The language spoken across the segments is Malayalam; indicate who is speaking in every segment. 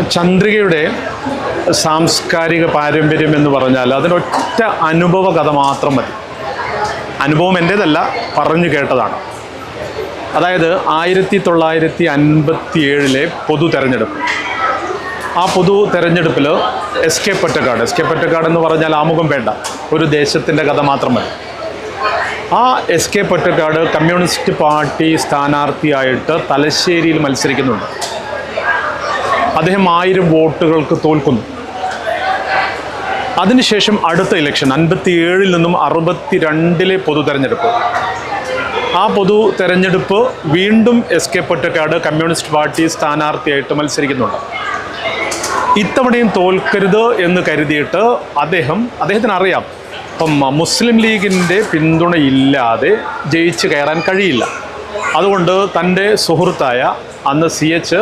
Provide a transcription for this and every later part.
Speaker 1: ചന്ദ്രികയുടെ സാംസ്കാരിക പാരമ്പര്യം എന്ന് പറഞ്ഞാൽ അതിനൊറ്റ അനുഭവ കഥ മാത്രം മതി. അനുഭവം എന്റേതല്ല പറഞ്ഞു കേട്ടതാണ്. അതായത് ആയിരത്തി തൊള്ളായിരത്തി അൻപത്തി ഏഴിലെ പൊതു തെരഞ്ഞെടുപ്പ്. ആ പൊതു തെരഞ്ഞെടുപ്പിൽ S K Pottekkatt S K Pottekkatt എന്ന് പറഞ്ഞാൽ ആമുഖം വേണ്ട ഒരു ദേശത്തിന്റെ കഥ മാത്രം മതി. ആ S K Pottekkatt communist party സ്ഥാനാർത്ഥിയായിട്ട് തലശ്ശേരിയിൽ മത്സരിക്കുന്നുണ്ട്. അദ്ദേഹം ആയിരം വോട്ടുകൾക്ക് തോൽക്കുന്നു. അതിനുശേഷം അടുത്ത ഇലക്ഷൻ അൻപത്തി ഏഴിൽ നിന്നും അറുപത്തി രണ്ടിലെ പൊതു തെരഞ്ഞെടുപ്പ് ആ പൊതു തെരഞ്ഞെടുപ്പ് വീണ്ടും S K Pottekkatt communist party സ്ഥാനാർത്ഥിയായിട്ട് മത്സരിക്കുന്നുണ്ട്. ഇത്തവണയും തോൽക്കരുത് എന്ന് കരുതിയിട്ട് അദ്ദേഹം അദ്ദേഹത്തിന് അറിയാം ഇപ്പം മുസ്ലിം ലീഗിന്റെ പിന്തുണയില്ലാതെ ജയിച്ച് കയറാൻ കഴിയില്ല. അതുകൊണ്ട് തന്റെ സുഹൃത്തായ അന്ന് സി എച്ച്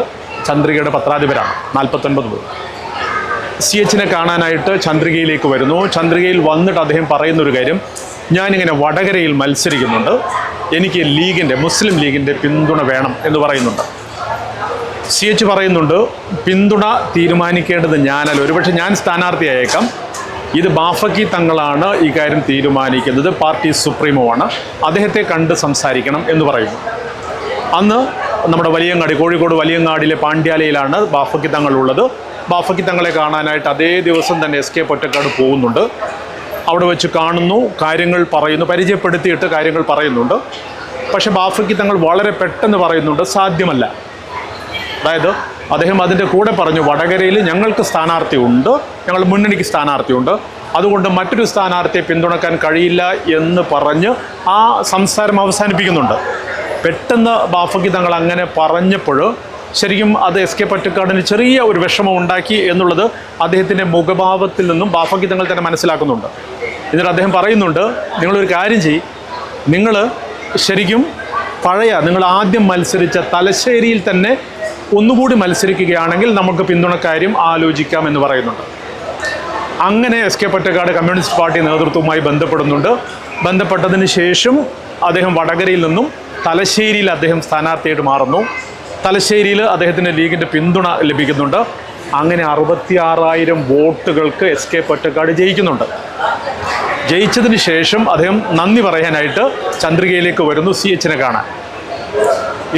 Speaker 1: ചന്ദ്രികയുടെ പത്രാധിപരാണ്. നാൽപ്പത്തൊൻപത് പേർ. സി എച്ചിനെ കാണാനായിട്ട് ചന്ദ്രികയിലേക്ക് വരുന്നു. ചന്ദ്രികയിൽ വന്നിട്ട് അദ്ദേഹം പറയുന്ന ഒരു കാര്യം. ഞാനിങ്ങനെ വടകരയിൽ മത്സരിക്കുന്നുണ്ട്. എനിക്ക് ലീഗിന്റെ മുസ്ലിം ലീഗിന്റെ പിന്തുണ വേണം എന്ന് പറയുന്നുണ്ട്. സി എച്ച് പറയുന്നുണ്ട് പിന്തുണ തീരുമാനിക്കേണ്ടത് ഞാനല്ല. ഒരുപക്ഷെ ഞാൻ സ്ഥാനാർത്ഥിയായേക്കാം. ഇത് ബാഫക്കി തങ്ങളാണ് ഈ കാര്യം തീരുമാനിക്കുന്നത്. പാർട്ടി സുപ്രീമോ ആണ്. അദ്ദേഹത്തെ കണ്ട് സംസാരിക്കണം എന്ന് പറയുന്നു. അന്ന് നമ്മുടെ വലിയങ്ങാടി കോഴിക്കോട് വലിയങ്ങാടിലെ പാണ്ഡ്യാലയിലാണ് ബാഫക്കി തങ്ങൾ ഉള്ളത്. ബാഫക്കി തങ്ങളെ കാണാനായിട്ട് അതേ ദിവസം തന്നെ എസ് കെ പൊറ്റക്കാട് പോകുന്നുണ്ട്. അവിടെ വെച്ച് കാണുന്നു കാര്യങ്ങൾ പറയുന്നു പരിചയപ്പെടുത്തിയിട്ട് കാര്യങ്ങൾ പറയുന്നുണ്ട്. പക്ഷേ ബാഫക്കി തങ്ങൾ വളരെ പെട്ടെന്ന് പറയുന്നുണ്ട് സാധ്യമല്ല. അതായത് അദ്ദേഹം അതിന്റെ കൂടെ പറഞ്ഞു വടകരയിൽ ഞങ്ങൾക്ക് സ്ഥാനാർത്ഥി ഉണ്ട് ഞങ്ങൾ മുന്നണിക്ക് സ്ഥാനാർത്ഥിയുണ്ട് അതുകൊണ്ട് മറ്റൊരു സ്ഥാനാർത്ഥിയെ പിന്തുണക്കാൻ കഴിയില്ല എന്ന് പറഞ്ഞ് ആ സംസാരം അവസാനിപ്പിക്കുന്നുണ്ട്. പെട്ടെന്ന് ബാഫക്കി തങ്ങൾ അങ്ങനെ പറഞ്ഞപ്പോൾ ശരിക്കും അത് എസ് കെ പറ്റക്കാടിന് ചെറിയ ഒരു വിഷമം ഉണ്ടാക്കി എന്നുള്ളത് അദ്ദേഹത്തിന്റെ മുഖഭാവത്തിൽ നിന്നും ബാഫക്കി തങ്ങൾ തന്നെ മനസ്സിലാക്കുന്നുണ്ട്. എന്നിട്ട് അദ്ദേഹം പറയുന്നുണ്ട് നിങ്ങളൊരു കാര്യം ചെയ്യും. നിങ്ങൾ ശരിക്കും പഴയ നിങ്ങൾ ആദ്യം മത്സരിച്ച തലശ്ശേരിയിൽ തന്നെ ഒന്നുകൂടി മത്സരിക്കുകയാണെങ്കിൽ നമുക്ക് പിന്തുണക്കാര്യം ആലോചിക്കാം എന്ന് പറയുന്നുണ്ട്. അങ്ങനെ S K Pottekkatt communist party നേതൃത്വവുമായി ബന്ധപ്പെടുന്നുണ്ട്. ബന്ധപ്പെട്ടതിന് ശേഷം അദ്ദേഹം വടകരയിൽ നിന്നും തലശ്ശേരിയിൽ അദ്ദേഹം സ്ഥാനാർത്ഥിയായിട്ട് മാറുന്നു. തലശ്ശേരിയിൽ അദ്ദേഹത്തിന് ലീഗിന്റെ പിന്തുണ ലഭിക്കുന്നുണ്ട്. അങ്ങനെ അറുപത്തി ആറായിരം വോട്ടുകൾക്ക് എസ് കെ പൊറ്റക്കാട് ജയിക്കുന്നുണ്ട്. ജയിച്ചതിന് ശേഷം അദ്ദേഹം നന്ദി പറയാനായിട്ട് ചന്ദ്രികയിലേക്ക് വരുന്നു സി എച്ചിനെ കാണാൻ.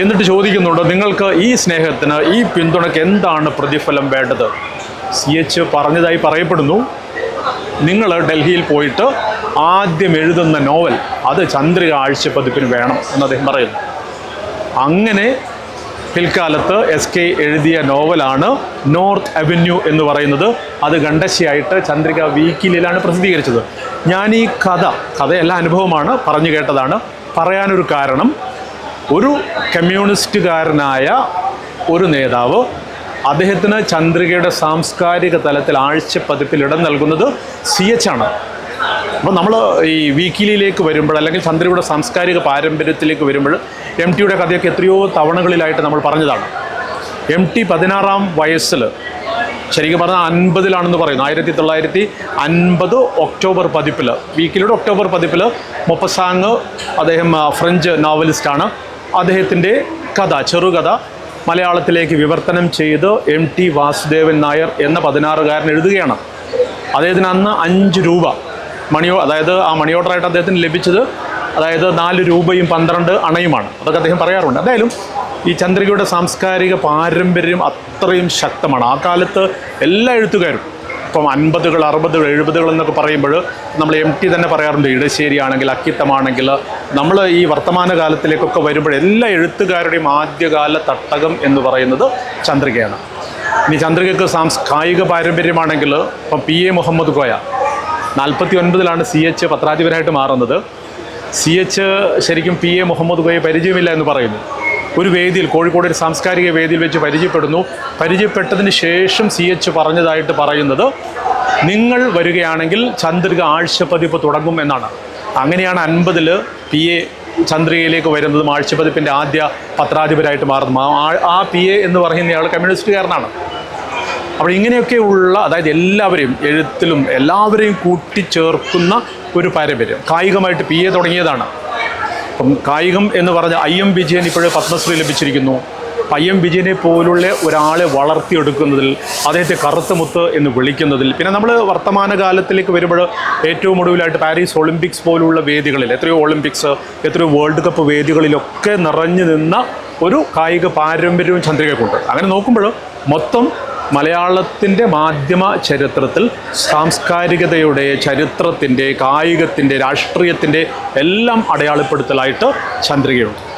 Speaker 1: എന്നിട്ട് ചോദിക്കുന്നുണ്ട് നിങ്ങൾക്ക് ഈ സ്നേഹത്തിന് ഈ പിന്തുണയ്ക്ക് എന്താണ് പ്രതിഫലം വേണ്ടത്? സി എച്ച് പറഞ്ഞതായി പറയപ്പെടുന്നു. നിങ്ങൾ ഡൽഹിയിൽ പോയിട്ട് ആദ്യം എഴുതുന്ന നോവൽ അത് ചന്ദ്രിക ആഴ്ചപ്പതിപ്പിന് വേണം എന്ന് അദ്ദേഹം പറയുന്നു. അങ്ങനെ പിൽക്കാലത്ത് എസ് കെ എഴുതിയ നോവലാണ് നോർത്ത് അവന്യൂ എന്ന് പറയുന്നത്. അത് ഗണ്ടശിയായിട്ട് ചന്ദ്രിക വീക്കിലാണ് പ്രസിദ്ധീകരിച്ചത്. ഞാൻ ഈ കഥ കഥയെല്ലാം അനുഭവമാണ് പറഞ്ഞു കേട്ടതാണ്. പറയാനൊരു കാരണം ഒരു കമ്മ്യൂണിസ്റ്റുകാരനായ ഒരു നേതാവ് അദ്ദേഹത്തിന് ചന്ദ്രികയുടെ സാംസ്കാരിക തലത്തിൽ ആഴ്ച ആഴ്ചപ്പതിപ്പിൽ ഇടം നൽകുന്നത് സി എച്ച് ആണ്. അപ്പോൾ നമ്മൾ ഈ വീക്കിലിയിലേക്ക് വരുമ്പോൾ അല്ലെങ്കിൽ ചന്ദ്രയുടെ സാംസ്കാരിക പാരമ്പര്യത്തിലേക്ക് വരുമ്പോൾ എം ടിയുടെ കഥയൊക്കെ എത്രയോ തവണകളിലായിട്ട് നമ്മൾ പറഞ്ഞതാണ്. എം ടി പതിനാറാം വയസ്സിൽ ശരിക്കും പറഞ്ഞാൽ അൻപതിലാണെന്ന് പറയുന്നു. ആയിരത്തി തൊള്ളായിരത്തി അൻപത് ഒക്ടോബർ പതിപ്പിൽ വീക്കിലിയുടെ ഒക്ടോബർ പതിപ്പിൽ മൊപ്പസാങ് അദ്ദേഹം ഫ്രഞ്ച് നോവലിസ്റ്റാണ്. അദ്ദേഹത്തിന്റെ കഥ ചെറുകഥ മലയാളത്തിലേക്ക് വിവർത്തനം ചെയ്ത് എം ടി വാസുദേവൻ നായർ എന്ന പതിനാറുകാരൻ എഴുതുകയാണ്. അദ്ദേഹത്തിന് അന്ന് അഞ്ച് രൂപ. മണിയോ അതായത് ആ മണി ഓർഡറായിട്ട് അദ്ദേഹത്തിന് ലഭിച്ചത് അതായത് നാല് രൂപയും പന്ത്രണ്ട് അണയുമാണ്. അതൊക്കെ അദ്ദേഹം പറയാറുണ്ട്. എന്തായാലും ഈ ചന്ദ്രികയുടെ സാംസ്കാരിക പാരമ്പര്യം അത്രയും ശക്തമാണ്. ആ കാലത്ത് എല്ലാ എഴുത്തുകാരും ഇപ്പം അൻപതുകൾ അറുപതുകൾ എഴുപതുകൾ എന്നൊക്കെ പറയുമ്പോൾ നമ്മൾ എം ടി തന്നെ പറയാറുണ്ട് ഇടശ്ശേരി ആണെങ്കിൽ അക്കിത്തമാണെങ്കിൽ. നമ്മൾ ഈ വർത്തമാന കാലത്തിലേക്കൊക്കെ വരുമ്പോൾ എല്ലാ എഴുത്തുകാരുടെയും ആദ്യകാല തട്ടകം എന്ന് പറയുന്നത് ചന്ദ്രികയാണ്. ഇനി ചന്ദ്രികയ്ക്ക് സാംസ് കായിക പാരമ്പര്യമാണെങ്കിൽ ഇപ്പം പി എ മുഹമ്മദ് കോയ നാൽപ്പത്തി ഒൻപതിലാണ് സി എച്ച് പത്രാധിപരായിട്ട് മാറുന്നത്. സി എച്ച് ശരിക്കും പി എ മുഹമ്മദ് കോയെ പരിചയമില്ല എന്ന് പറയുന്നു. ഒരു വേദിയിൽ കോഴിക്കോട് ഒരു സാംസ്കാരിക വേദിയിൽ വെച്ച് പരിചയപ്പെടുന്നു. പരിചയപ്പെട്ടതിന് ശേഷം സി എച്ച് പറഞ്ഞതായിട്ട് പറയുന്നത് നിങ്ങൾ വരികയാണെങ്കിൽ ചന്ദ്രിക ആഴ്ചപ്പതിപ്പ് തുടങ്ങും എന്നാണ്. അങ്ങനെയാണ് അൻപതിൽ പി എ ചന്ദ്രികയിലേക്ക് വരുന്നതും ആഴ്ചപ്പതിപ്പിന്റെ ആദ്യ പത്രാധിപരായിട്ട് മാറുന്നതും. ആ- പി എ എന്ന് പറയുന്നയാൾ കമ്മ്യൂണിസ്റ്റുകാരനാണ്. അപ്പോൾ ഇങ്ങനെയൊക്കെയുള്ള അതായത് എല്ലാവരെയും എഴുത്തിലും എല്ലാവരെയും കൂട്ടിച്ചേർക്കുന്ന ഒരു പാരമ്പര്യം. കായികമായിട്ട് പി എ തുടങ്ങിയതാണ്. അപ്പം കായികം എന്ന് പറഞ്ഞ ഐ എം വിജയൻ ഇപ്പോഴും പത്മശ്രീ ലഭിച്ചിരിക്കുന്നു. ഐ എം വിജയനെ പോലുള്ള ഒരാളെ വളർത്തിയെടുക്കുന്നതിൽ അദ്ദേഹത്തെ കറുത്തമുത്ത് എന്ന് വിളിക്കുന്നതിൽ പിന്നെ നമ്മൾ വർത്തമാനകാലത്തിലേക്ക് വരുമ്പോൾ ഏറ്റവും ഒടുവിലായിട്ട് പാരീസ് ഒളിമ്പിക്സ് പോലുള്ള വേദികളിൽ എത്രയോ ഒളിമ്പിക്സ് എത്രയോ വേൾഡ് കപ്പ് വേദികളിലൊക്കെ നിറഞ്ഞു നിന്ന ഒരു കായിക പാരമ്പര്യവും ചന്ദ്രികയ്ക്കുണ്ട് അങ്ങനെ നോക്കുമ്പോൾ മൊത്തം മലയാളത്തിന്റെ മാധ്യമ ചരിത്രത്തിൽ സാംസ്കാരികതയുടെ ചരിത്രത്തിന്റെ കായികത്തിന്റെ രാഷ്ട്രീയത്തിന്റെ എല്ലാം അടയാളപ്പെടുത്തലായിട്ട് ചന്ദ്രികയുണ്ട്.